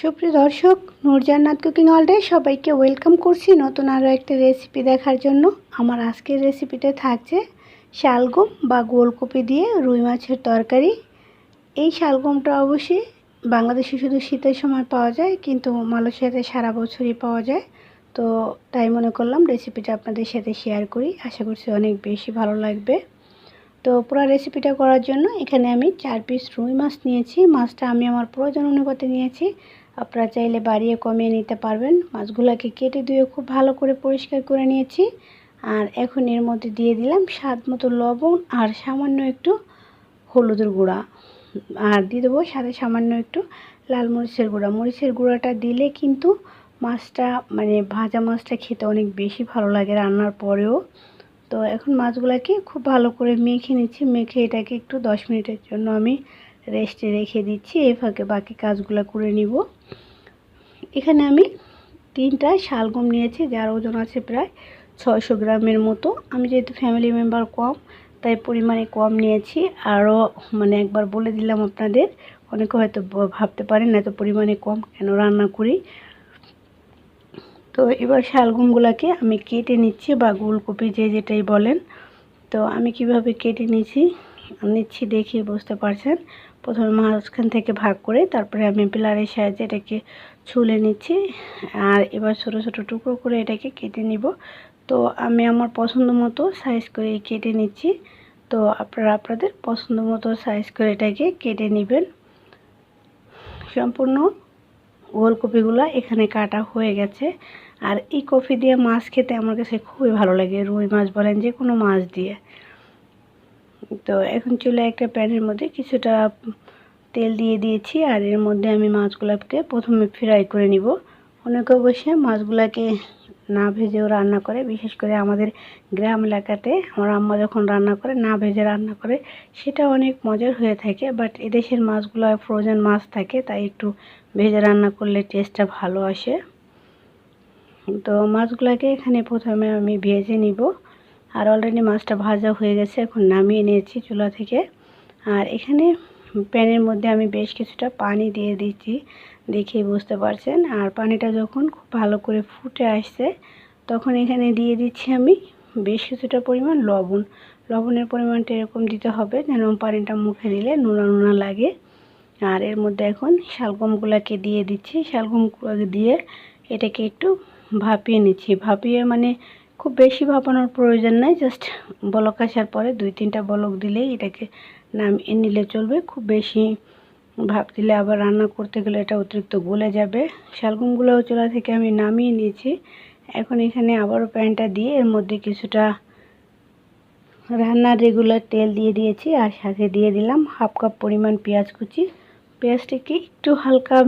সুপ্রিয় দর্শক, নূরজান্নাত কুকিং অলডে সবাইকে ওয়েলকাম করছি নতুন আরও একটা রেসিপি দেখার জন্য। আমার আজকের রেসিপিতে থাকছে শালগম বা গোলকপি দিয়ে রুই মাছের তরকারি। এই শালগমটা অবশ্যই বাংলাদেশে শুধু শীতের সময় পাওয়া যায়, কিন্তু মালয়েশিয়াতে সারা বছরই পাওয়া যায়। তো তাই মনে করলাম রেসিপিটা আপনাদের সাথে শেয়ার করি। আশা করছি অনেক বেশি ভালো লাগবে। তো পুরো রেসিপিটা করার জন্য এখানে আমি চার পিস রুই মাছ নিয়েছি। মাছটা আমি আমার প্রয়োজন অনুপাতে নিয়েছি। আপনারা চাইলে বাড়িয়ে কমিয়ে নিতে পারবেন। মাছগুলোকে কেটে ধুয়ে খুব ভালো করে পরিষ্কার করে নিয়েছি। আর এখন এর মধ্যে দিয়ে দিলাম স্বাদ মতো লবণ আর সামান্য একটু হলুদের গুঁড়া। আর দিয়ে দেবো সাথে সামান্য একটু লাল মরিচের গুঁড়া। মরিচের গুঁড়াটা দিলে কিন্তু মাছটা মানে ভাজা মাছটা খেতে অনেক বেশি ভালো লাগে রান্নার পরেও। তো এখন মাছগুলোকে খুব ভালো করে মেখে নিচ্ছি। মেখে এটাকে একটু দশ মিনিটের জন্য আমি রেস্টে রেখে দিচ্ছি, এই ফাঁকে বাকি কাজগুলো করে নিব। এখানে আমি তিনটা শালগম নিয়েছি, যার ওজন আছে প্রায় ছয়শো গ্রামের মতো। আমি যেহেতু ফ্যামিলি মেম্বার কম, তাই পরিমাণে কম নিয়েছি। আরও মানে একবার বলে দিলাম আপনাদের, অনেকে হয়তো ভাবতে পারেন এত পরিমাণে কম কেন রান্না করি। তো এবার শালগমগুলোকে আমি কেটে নিচ্ছি, বা গোলকপি যে যেটাই বলেন। তো আমি কীভাবে কেটে নিচ্ছি নিচ্ছি দেখে বুঝতে পারছেন। প্রথমে মাঝখান থেকে ভাগ করে তারপরে আমি পিলারের সাহায্যে এটাকে ছুলে নিচ্ছি। আর এবার ছোট ছোট টুকরো করে এটাকে কেটে নিব। তো আমি আমার পছন্দ মতো সাইজ করে কেটে নিচ্ছি। তো আপনারা আপনাদের পছন্দ মতো সাইজ করে এটাকে কেটে নেবেন। সম্পূর্ণ ওলকপিগুলো এখানে কাটা হয়ে গেছে। আর এই কফি দিয়ে মাছ খেতে আমার কাছে খুবই ভালো লাগে। রুই মাছ বলেন যে কোনো মাছ দিয়ে। তো এখন চলে একটা প্যানের মধ্যে কিছুটা তেল দিয়ে দিয়েছি, আর এর মধ্যে আমি মাছগুলোকে প্রথমে ফ্রাই করে নিব। অনেকে অবশ্যই মাছগুলোকে না ভেজেও রান্না করে, বিশেষ করে আমাদের গ্রাম এলাকাতে আমার আম্মা যখন রান্না করে, না ভেজে রান্না করে, সেটা অনেক মজার হয়ে থাকে। বাট এদেশের মাছগুলো ফ্রোজেন মাছ থাকে, তাই একটু ভেজে রান্না করলে টেস্টটা ভালো আসে। তো মাছগুলোকে এখানে প্রথমে আমি ভেজে নিব। আর অলরেডি মাছটা ভাজা হয়ে গেছে, এখন নামিয়ে নিয়েছি চুলা থেকে। আর এখানে প্যানের মধ্যে আমি বেশ কিছুটা পানি দিয়ে দিচ্ছি দেখেই বুঝতে পারছেন। আর পানিটা যখন খুব ভালো করে ফুটে আসছে, তখন এখানে দিয়ে দিচ্ছি আমি বেশ কিছুটা পরিমাণ লবণ। লবণের পরিমাণটা এরকম দিতে হবে, যেন পানিটা মুখে দিলে নোনা নোনা লাগে। আর এর মধ্যে এখন শালগমগুলোকে দিয়ে দিচ্ছি। শালগমগুলোকে দিয়ে এটাকে একটু ভাপিয়ে নিচ্ছি। ভাপিয়ে মানে খুব বেশি ভাপানোর প্রয়োজন নাই জাস্ট বলক আসার পরে দুই তিনটা বলক দিলেই এটাকে নামিয়ে নিলে চলবে। খুব বেশি ভাপ দিলে আবার রান্না করতে গেলে এটা অতিরিক্ত গলে যাবে। শালগমগুলোও চোলা থেকে আমি নামিয়ে নিয়েছি। এখন এখানে আবারও প্যানটা দিয়ে এর মধ্যে কিছুটা রান্নার রেগুলার তেল দিয়ে দিয়েছি আর সাথে দিয়ে দিলাম হাফ কাপ পরিমাণ পেঁয়াজ কুচি। পেঁয়াজটাকে একটু হালকা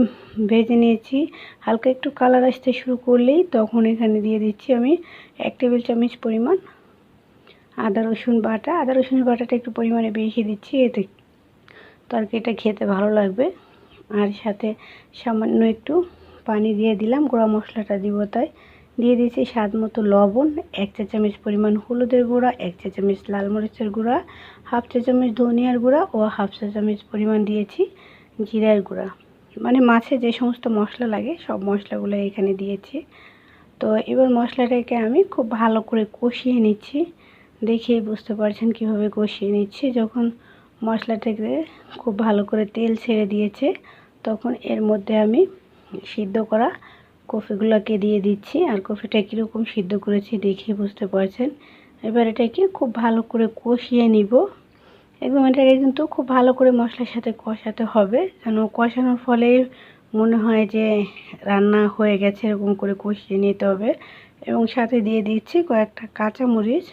ভেজে নিয়েছি, হালকা একটু কালার আসতে শুরু করলেই তখন এখানে দিয়ে দিচ্ছি আমি এক টেবিল চামচ পরিমাণ আদা, রসুন বাটা। আদা রসুনের বাটাটা একটু পরিমাণে বেশি দিচ্ছি, এতে তরকারিটা খেতে ভালো লাগবে। আর সাথে সামান্য একটু পানি দিয়ে দিলাম, গোড়া মশলাটা দিব তাই। দিয়ে দিয়েছি স্বাদ মতো লবণ, এক চা চামচ পরিমাণ হলুদের গুঁড়া, এক চা চামচ লাল মরিচের গুঁড়া, হাফ চা চামচ ধনিয়ার গুঁড়া ও হাফ চা চামচ পরিমাণ দিয়েছি। জিরার গুঁড়া। মানে মাছে যে সমস্ত মশলা লাগে, সব মশলাগুলো এখানে দিয়েছি। তো এবার মশলাটাকে আমি খুব ভালো করে কষিয়ে নিচ্ছি। দেখেই বুঝতে পারছেন কীভাবে কষিয়ে নিচ্ছি। যখন মশলাটাকে খুব ভালো করে তেল ছেড়ে দিয়েছে, তখন এর মধ্যে আমি সিদ্ধ করা কফিগুলোকে দিয়ে দিচ্ছি। আর কফিটা কীরকম সিদ্ধ করেছি দেখেই বুঝতে পারছেন। এবার এটাকে খুব ভালো করে কষিয়ে নিব। একদম এটাকে কিন্তু খুব ভালো করে মশলার সাথে কষাতে হবে। যেন কষানোর ফলে মনে হয় যে রান্না হয়ে গেছে, এরকম করে কষিয়ে নিতে হবে। এবং সাথে দিয়ে দিচ্ছি কয়েকটা কাঁচামরিচ।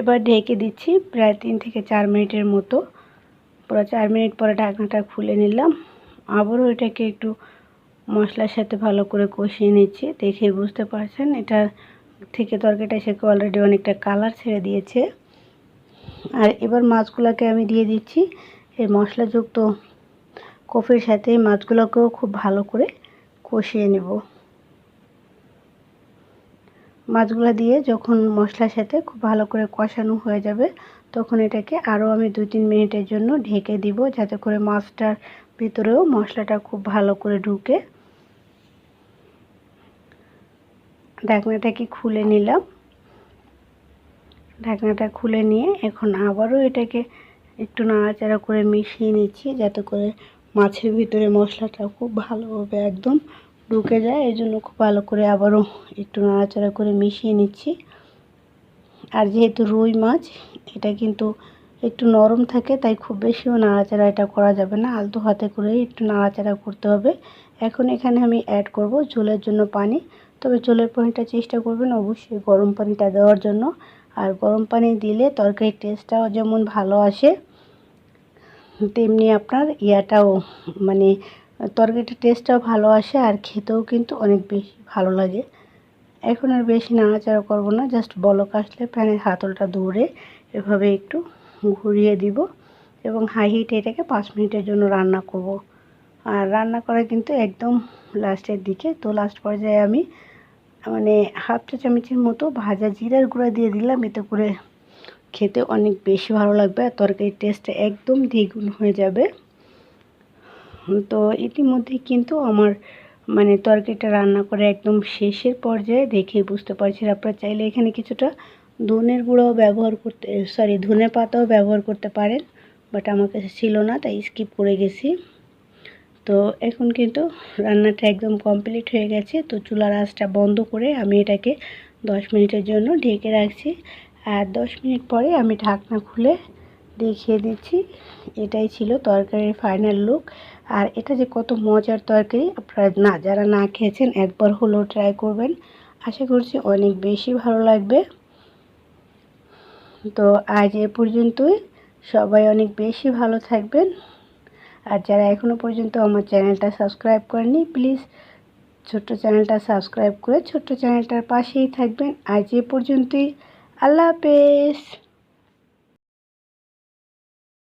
এবার ঢেকে দিচ্ছি প্রায় তিন থেকে চার মিনিটের মতো। পুরো চার মিনিট পরে ঢাকনাটা খুলে নিলাম। আবারও এটাকে একটু মশলার সাথে ভালো করে কষিয়ে নিচ্ছি। দেখে বুঝতে পারছেন এটা থেকে তরকারিটা সেকে অলরেডি অনেকটা কালার ছেড়ে দিয়েছে। আর এবার মাছগুলোকে আমি দিয়ে দিচ্ছি। এই মশলাযুক্ত কফির সাথে মাছগুলোকেও খুব ভালো করে কষিয়ে নেব। মাছগুলো দিয়ে যখন মশলার সাথে খুব ভালো করে কষানো হয়ে যাবে, তখন এটাকে আরও আমি দুই তিন মিনিটের জন্য ঢেকে দিব, যাতে করে মাছটার ভিতরেও মশলাটা খুব ভালো করে ঢুকে। ঢাকনাটাকে খুলে নিলাম। ঢাকনাটা খুলে নিয়ে এখন আবারও এটাকে একটু নাড়াচাড়া করে মিশিয়ে নিচ্ছি, যাতে করে মাছের ভিতরে মশলাটা খুব ভালোভাবে একদম ঢুকে যায়। এই জন্য খুব ভালো করে আবারও একটু নাড়াচাড়া করে মিশিয়ে নিচ্ছি। আর যেহেতু রুই মাছ, এটা কিন্তু একটু নরম থাকে, তাই খুব বেশিও নাড়াচাড়া এটা করা যাবে না। আলতো হাতে করে একটু নাড়াচাড়া করতে হবে। এখন এখানে আমি অ্যাড করব ঝোলের জন্য পানি। তবে ঝোলের পানিটা চেষ্টা করবেন অবশ্যই গরম পানিটা দেওয়ার জন্য। আর গরম পানি দিলে তরকারির টেস্টটাও যেমন ভালো আসে, তেমনি আপনার ইয়াটাও মানে তরকারিটার টেস্টটাও ভালো আসে আর খেতেও কিন্তু অনেক বেশি ভালো লাগে। এখন আর বেশি নাড়াচাড়া করব না জাস্ট বলক আসলে প্যানের হাতলটা দৌড়ে এভাবে একটু ঘুরিয়ে দিব এবং হাই হিটে এটাকে পাঁচ মিনিটের জন্য রান্না করব। আর রান্না করা কিন্তু একদম লাস্টের দিকে, তো লাস্ট পর্যায়ে আমি মানে হাফ চা চামচের মতো ভাজা জিরার গুঁড়া দিয়ে দিলাম। এতে করে খেতে অনেক বেশি ভালো লাগবে আর তরকারির টেস্টটা একদম দ্বিগুণ হয়ে যাবে। তো ইতিমধ্যে কিন্তু আমার মানে তরকারিটা রান্না করে একদম শেষের পর্যায়ে দেখে বুঝতে পারছি। আপনারা চাইলে এখানে কিছুটা ধনের গুঁড়োও ব্যবহার করতে সরি ধনে পাতাও ব্যবহার করতে পারেন বাট আমার কাছে ছিল না, তাই স্কিপ করে গেছি। তো এখন কিন্তু রান্নাটা একদম কমপ্লিট হয়ে গেছে। তো চুলার আঁচটা বন্ধ করে আমি এটাকে দশ মিনিটের জন্য ঢেকে রাখছি। আর দশ মিনিট পরে আমি ঢাকনা খুলে দেখিয়ে দিচ্ছি। এটাই ছিল তরকারির ফাইনাল লুক আর এটা যে কত মজার তরকারি, আপনারা না যারা না খেয়েছেন একবার হলেও ট্রাই করবেন। আশা করছি অনেক বেশি ভালো লাগবে। তো আজ এ পর্যন্তই। সবাই অনেক বেশি ভালো থাকবেন। আর যারা এখনও পর্যন্ত আমার চ্যানেলটা সাবস্ক্রাইব করেনি প্লিজ ছোট্ট চ্যানেলটা সাবস্ক্রাইব করে ছোট্ট চ্যানেলটার পাশেই থাকবেন। আজ এ পর্যন্তই। আল্লাহ হাফেজ।